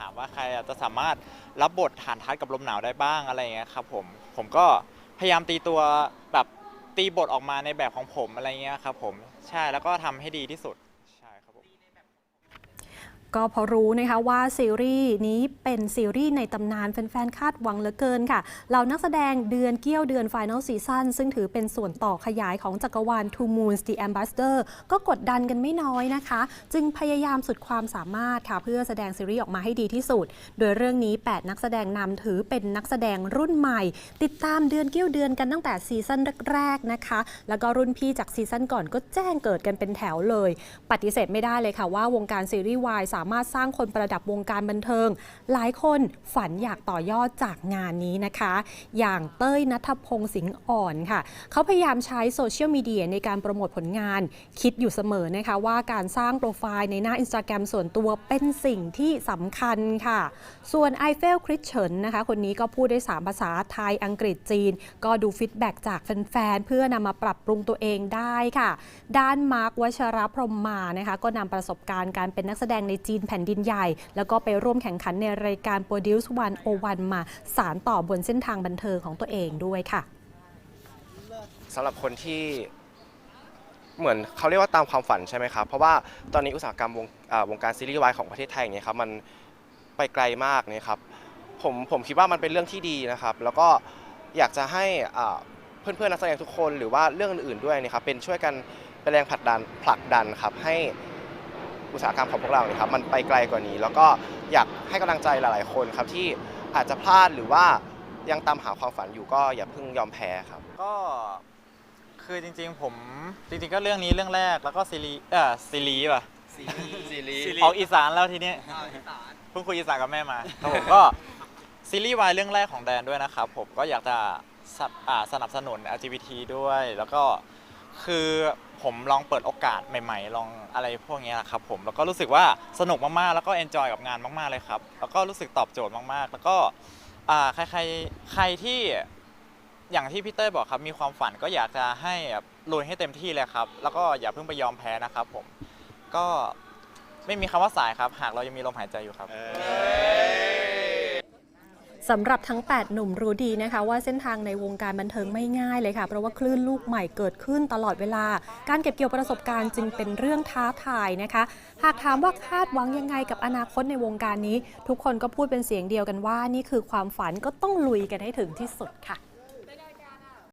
ถามว่าใครจะสามารถรับบทฐานทัดกับลมหนาวได้บ้างอะไรอย่างเงี้ยครับผมผมก็พยายามตีตัวแบบตีบทออกมาในแบบของผมอะไรเงี้ยครับผมใช่แล้วก็ทำให้ดีที่สุด ก็พอรู้นะคะว่าซีรีส์นี้เป็นซีรีส์ในตำนานแฟนๆคาดหวังเหลือเกินค่ะเหล่านักแสดงเดือนเกี้ยวเดือน Final Season ซึ่งถือเป็นส่วนต่อขยายของจักรวาล Two Moons The Ambassador ก็กดดันกันไม่น้อยนะคะ จึงพยายามสุดความสามารถค่ะ เพื่อแสดงซีรีส์ออกมาให้ดีที่สุด โดยเรื่องนี้ 8 นักแสดงนำถือเป็นนักแสดงรุ่นใหม่ ติดตามเดือนเกี้ยวเดือนกันตั้งแต่ซีซั่นแรกๆนะคะ แล้วก็รุ่นพี่จากซีซั่นก่อนก็แจ้งเกิดกันเป็นแถวเลย ปฏิเสธไม่ได้เลยค่ะว่าวงการซีรีส์วายสาามารถสร้างคนประดับวงการบันเทิง หลายคนฝันอยากต่อยอดจากงานนี้นะคะ อย่างเต้ยนัทพงศ์สิงห์อ่อนค่ะ เขาพยายามใช้โซเชียลมีเดียในการโปรโมทผลงาน คิดอยู่เสมอนะคะว่าการสร้างโปรไฟล์ในหน้าอินสตาแกรมส่วนตัวเป็นสิ่งที่สำคัญค่ะ ส่วนไอเฟลคริสเชนนะคะ คนนี้ก็พูดได้ 3 ภาษาไทยอังกฤษจีน ก็ดูฟีดแบ็กจากแฟนๆ เพื่อนำมาปรับปรุงตัวเองได้ค่ะ ด้านมาร์ควชรพรมมานะคะ ก็นำประสบการณ์การเป็นนักแสดงในจีนแผ่นดินใหญ่ แล้วก็ไปร่วมแข่งขันในรายการ Produce 101 มาสารต่อบนเส้นทางบันเทิงของตัวเองด้วยค่ะสำหรับคนที่เหมือนเขาเรียกว่าตามความฝันใช่ไหมครับ เพราะว่าตอนนี้อุตสาหกรรมวงวงการซีรีส์วายของประเทศไทยเนี่ยครับมันไปไกลมากเนี่ยครับผมผมคิดว่ามันเป็นเรื่องที่ดีนะครับ แล้วก็อยากจะให้อ่าเพื่อนๆนักแสดงทุกคนหรือว่าเรื่องอื่นๆด้วยนะครับเป็นช่วยกันเป็นแรงผลักดันผลักดันครับให้ อุตสาหกรรมของพวกเราเนี่ยครับมันไปไกลกว่านี้ แล้วก็อยากให้กำลังใจหลาย ๆ คนครับที่อาจจะพลาดหรือว่ายังตามหาความฝันอยู่ก็อย่าเพิ่งยอมแพ้ครับ ก็คือจริง ๆ ผมจริง ๆ ก็เรื่องนี้เรื่องแรกแล้วก็ซีรีส์เออซีรีส์ป่ะซีรีส์ออกอีสานแล้วทีนี้เพิ่งคุยอีสานกับแม่มาครับผมก็ซีรีส์วายเรื่องแรกของแดนด้วยนะครับผมก็อยากจะสนับอ่าสนับสนุน LGBT ด้วย แล้วก็ คือผมลองเปิดโอกาสใหม่ ๆ ลองอะไรพวกนี้ยครับผมแล้วก็รู้สึกว่าสนุกมากๆ แล้วก็เอนจอยกับงานมากๆเลยครับ แล้วก็รู้สึกตอบโจทย์มากๆ แล้วก็อ่าใครใครใครที่อย่างที่พี่เต้ยบอกครับมีความฝันก็อยากจะให้ลุยให้เต็มที่เลยครับ แล้วก็อย่าเพิ่งไปยอมแพ้นะครับ ผมก็ไม่มีคำว่าสายครับ หากเรายังมีลมหายใจอยู่ครับ สำหรับทั้ง 8 หนุ่มรู้ดีนะคะว่าเส้นทางในวงการบันเทิงไม่ง่ายเลยค่ะ เพราะว่าคลื่นลูกใหม่เกิดขึ้นตลอดเวลา การเก็บเกี่ยวประสบการณ์จึงเป็นเรื่องท้าทายนะคะ หากถามว่าคาดหวังยังไงกับอนาคตในวงการนี้ ทุกคนก็พูดเป็นเสียงเดียวกันว่านี่คือความฝันก็ต้องลุยกันให้ถึงที่สุดค่ะ